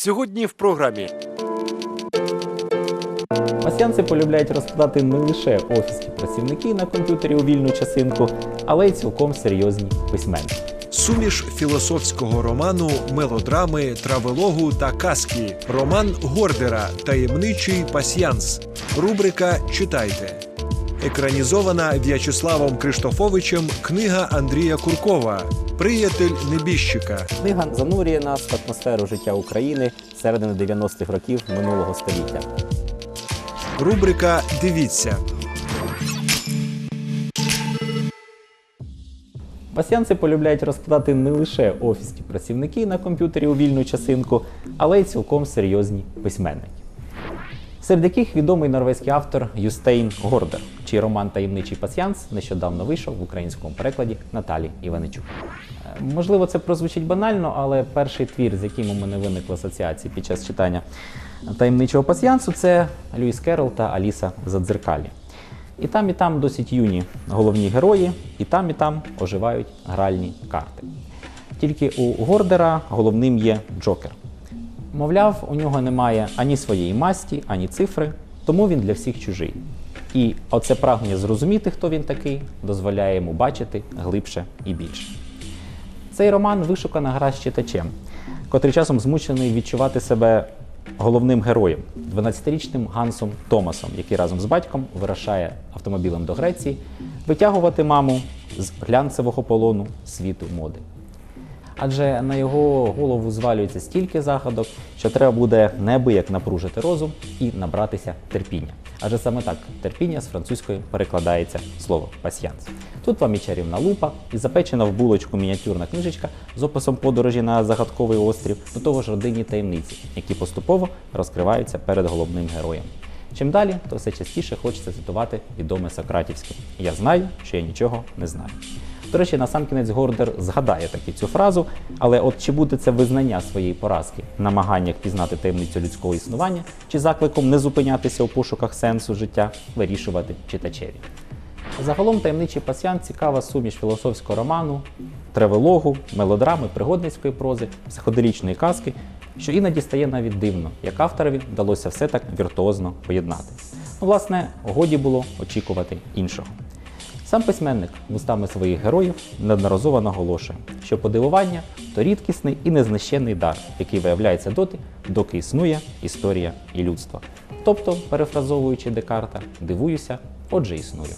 Сьогодні в програмі Пасіянці полюбляють розкладати не лише офісні працівники на комп'ютері у вільну часинку, але й цілком серйозні письменники. суміш філософського роману, мелодрами, травелогу та казки. Роман Гордера Таємничий пасьянс. Рубрика Читайте. Екранізована В'ячеславом Криштофовичем книга Андрія Куркова Приятель небіжчика. Книга занурює нас в атмосферу життя України середини 90-х років минулого століття. Рубрика Дивіться. Пасіянці полюбляють розкладати не лише офісні працівники на комп'ютері у вільну часинку, але й цілком серйозні письменники. Серед яких відомий норвезький автор Юстейн Гордер, чий роман Таємничий пасіянс нещодавно вийшов в українському перекладі Наталі Іваничук. Е, Можливо, це прозвучить банально, але перший твір, з яким у мене виникли асоціації під час читання таємничого пасіянсу, це Льюіс Керрол та Аліса Задзеркалі. І там, і там досить юні головні герої, і там, і там оживають гральні карти. Тільки у Гордера головним є Джокер. Мовляв, у нього немає ані своєї масті, ані цифри, тому він для всіх чужий. І оце прагнення зрозуміти, хто він такий, дозволяє йому бачити глибше і більше. Цей роман вишукана гра з читачем, котрий часом змучений відчувати себе головним героєм, 12-річним Гансом Томасом, який разом з батьком вирушає автомобілем до Греції витягувати маму з глянцевого полону світу моди. Адже на його голову звалюється стільки загадок, що треба буде неабияк напружити розум і набратися терпіння. Адже саме так терпіння з французької перекладається слово пасьянс. Тут вам і чарівна лупа, і запечена в булочку мініатюрна книжечка з описом подорожі на загадковий острів, до того ж родинні таємниці, які поступово розкриваються перед головним героєм. Чим далі, то все частіше хочеться цитувати відоме Сократівське Я знаю, що я нічого не знаю. До речі, на сам кінець Гордер згадає таки цю фразу, але от чи буде це визнання своєї поразки, намаганнях пізнати таємницю людського існування, чи закликом не зупинятися у пошуках сенсу життя, вирішувати читачеві. Загалом таємничий пасіян цікава суміш філософського роману, тревелогу, мелодрами, пригодницької прози, психоделічної казки, що іноді стає навіть дивно, як авторові вдалося все так віртуозно поєднати. Ну, власне, годі було очікувати іншого. Сам письменник вустами своїх героїв неодноразово наголошує, що подивування то рідкісний і незнищенний дар, який виявляється доти, доки існує історія і людство. Тобто, перефразовуючи Декарта, дивуюся, отже існую.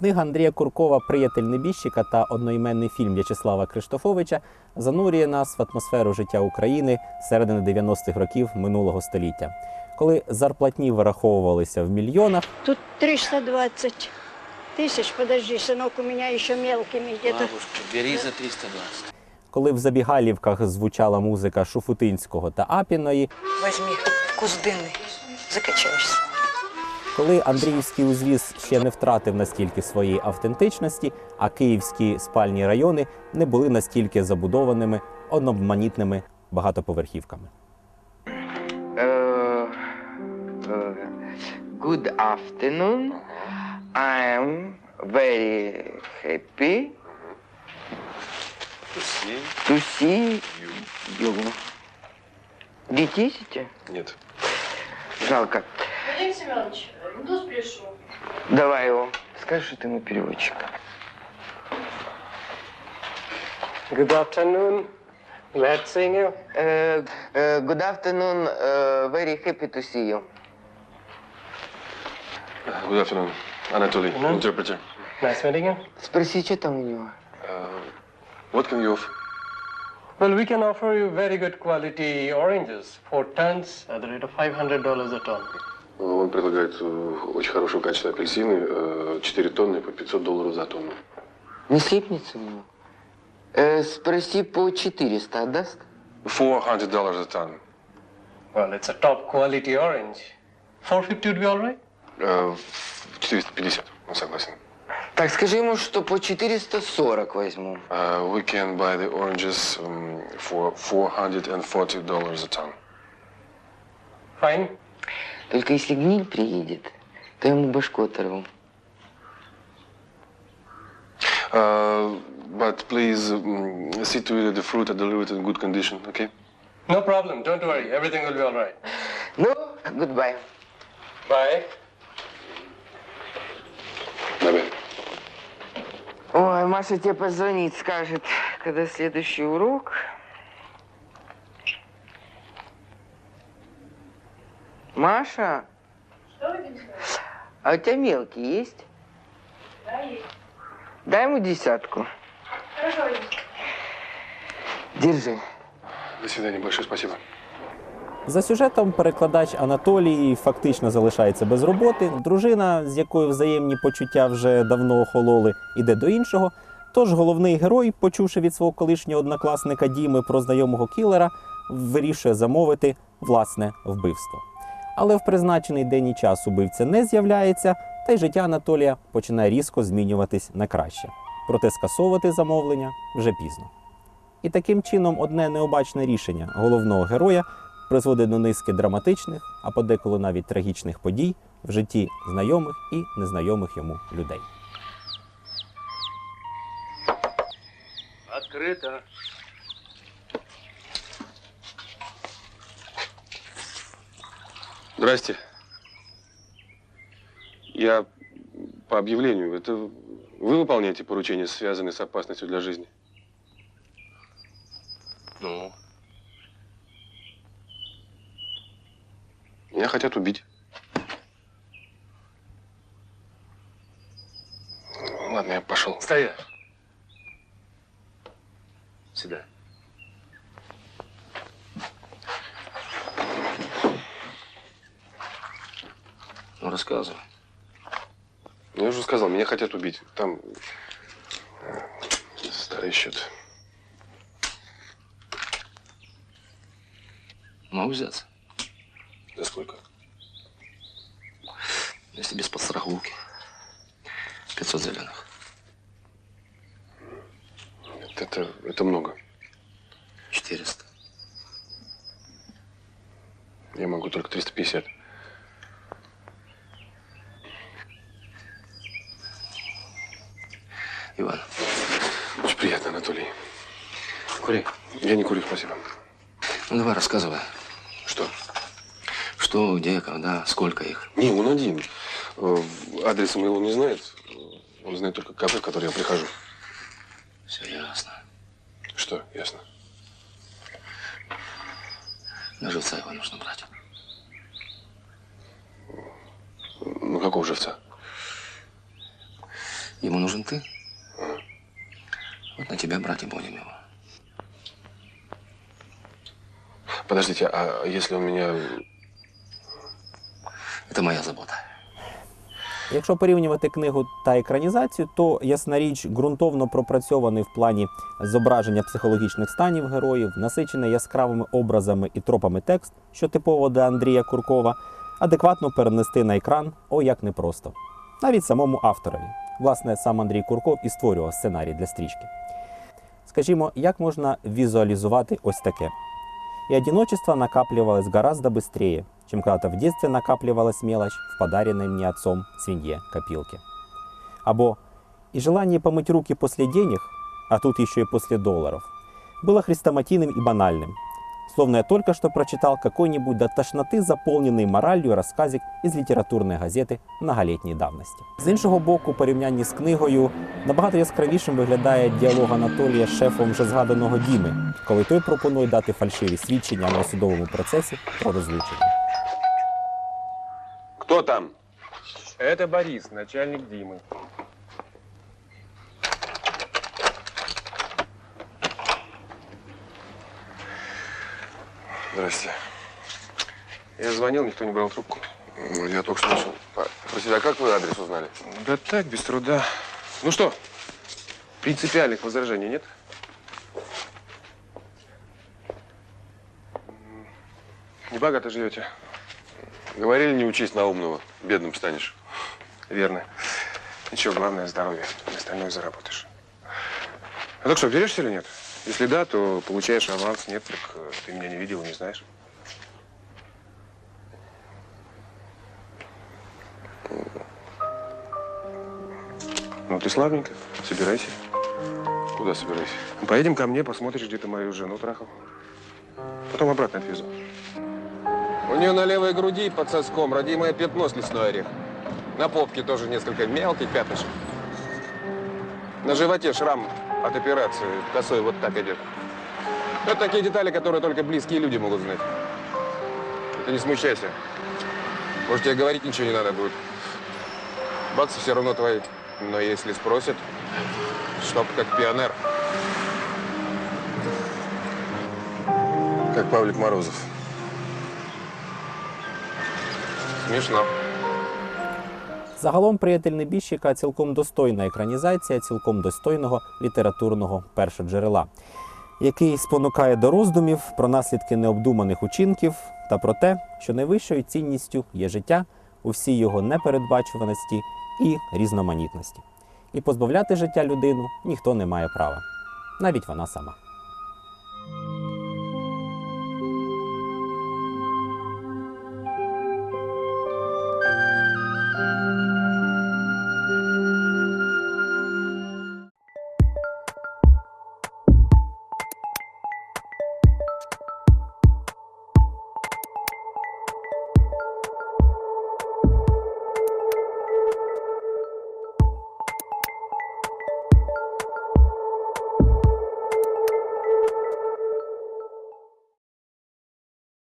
Книга Андрія Куркова Приятель небіжчика та одноіменний фільм В'ячеслава Криштофовича занурює нас в атмосферу життя України середини 90-х років минулого століття, коли зарплатні вираховувалися в мільйонах, Тут 320 тысяч. Подожди, сынок, у меня еще мелкими где-то. Бабушка, бери за 320. коли в забігалівках звучала музика Шуфутинського та Апіної, Возьми вкус дынный, закачаешься. коли Андріївський узвіз ще не втратив настільки своєї автентичності, а київські спальні райони не були настільки забудованими одноманітними багатоповерхівками. Uh, uh, good afternoon. I am very happy to see you. Детей ищете? Нет. Жалко. Вадим Семенович, иду спешу. Давай его. Скажи, что ты мой переводчик. Good afternoon. Glad seeing you. Uh, uh, good afternoon. Uh, very happy to see you. Good afternoon. Anatoly, Hello. interpreter. Nice meeting you. Спроси, что там у него. What can you offer? Well, we can offer you very good quality oranges, four tons at the rate of $500 a ton. Он предлагает э, очень хорошего качества апельсины, э, 4 тонны по 500 долларов за тонну. Не слипнется у него? Э, спроси по 400 отдаст? 400 dollars a ton. Well, it's a top quality orange. 450 would be all right? Э, 450, он согласен. Так, скажи ему, что по 440 возьму. Uh, we can buy the oranges um, for $440 a ton. Fine. Только если гниль приедет, то ему башку оторву. Uh, but please um, see to it that the fruit are delivered in good condition, okay? No problem. Don't worry. Everything will be all right. Ну, goodbye. Bye. Bye-bye. Ой, Маша тебе позвонит, скажет, когда следующий урок. Маша, Что вы а у тебя мелкий есть? Да, есть. Дай ему десятку. Хорошо, есть. Держи. До свидания, большое спасибо. За сюжетом перекладач Анатолій фактично залишається без роботи. Дружина, з якою взаємні почуття вже давно охололи, іде до іншого. Тож головний герой, почувши від свого колишнього однокласника Діми про знайомого кілера, вирішує замовити власне вбивство. Але в призначений день і час убивця не з'являється, та й життя Анатолія починає різко змінюватись на краще. Проте скасовувати замовлення вже пізно. І таким чином одне необачне рішення головного героя призводить до низки драматичних, а подеколи навіть трагічних подій в житті знайомих і незнайомих йому людей. Открыто. Здрасте. Я по объявлению. Это вы выполняете поручения, связанные с опасностью для жизни? Ну, Меня хотят убить. Ладно, я пошел. стоять. Сюда. Ну, рассказывай. Ну, я уже сказал, меня хотят убить. Там э, старый счет. Могу взяться, За сколько? если без подстраховки. 500 зеленых. Нет, это, это много. 400. Я могу только 350. Иван, Очень приятно, Анатолий. кури. Я не курю, спасибо. Ну, давай рассказывай. Что? Что, где, когда, сколько их. Не, он один. Э, Адреса моего не знает. Он знает только кафе, в которое я прихожу. Все ясно. Что, ясно? На живца его нужно брать. Ну, какого живца? Ему нужен ты. Вот на тебя брать и будем его. Подождите, а если он меня... Это моя забота. Якщо порівнювати книгу та екранізацію, то ясна річ ґрунтовно пропрацьований в плані зображення психологічних станів героїв, насичений яскравими образами і тропами текст, що типово для Андрія Куркова, адекватно перенести на екран о як непросто. Навіть самому авторові. Власне, сам Андрій Курков і створював сценарій для стрічки. Скажімо, як можна візуалізувати ось таке? И одиночество накапливалось гораздо быстрее, чем когда-то в детстве накапливалась мелочь в подаренной мне отцом свинье копилке. Або и желание помыть руки после денег, а тут еще и после долларов, было хрестоматийным и банальным, словно я только что прочитал какой-нибудь до тошноти заповнений моралью розказик із літературної газети многолітньої давності. З іншого боку, порівнянні з книгою набагато яскравішим виглядає діалог Анатолія з шефом вже згаданого Діми, коли той пропонує дати фальшиві свідчення на судовому процесі про розлучення. Кто там? Это Борис, начальник Димы. Здрасте. Я звонил, никто не брал трубку. Ну, Я только слышал. А, Простите, а как вы адрес узнали? Да так, без труда. Ну что, принципиальных возражений нет? Небогато живете. Говорили, не учись на умного, бедным станешь. Верно. Ничего, главное здоровье. Остальное заработаешь. А так что, берешься или нет? Если да, то получаешь аванс. Нет, так э, ты меня не видел, не знаешь. Ну, ты славненько. Собирайся. Куда собирайся? Поедем ко мне, посмотришь, где ты мою жену трахал. Потом обратно отвезу. У нее на левой груди под соском родимое пятно с лесной орех. На попке тоже несколько мелких пятнышек. На животе шрам от операции косой вот так идет. Это такие детали, которые только близкие люди могут знать. Ты не смущайся. Может, тебе говорить ничего не надо будет. Баксы все равно твои. Но если спросят, чтоб как пионер. Как Павлик Морозов. Смешно. Загалом приятель небіжчика цілком достойна екранізація цілком достойного літературного першоджерела, який спонукає до роздумів про наслідки необдуманих учинків та про те, що найвищою цінністю є життя у всій його непередбачуваності і різноманітності. І позбавляти життя людину ніхто не має права, навіть вона сама.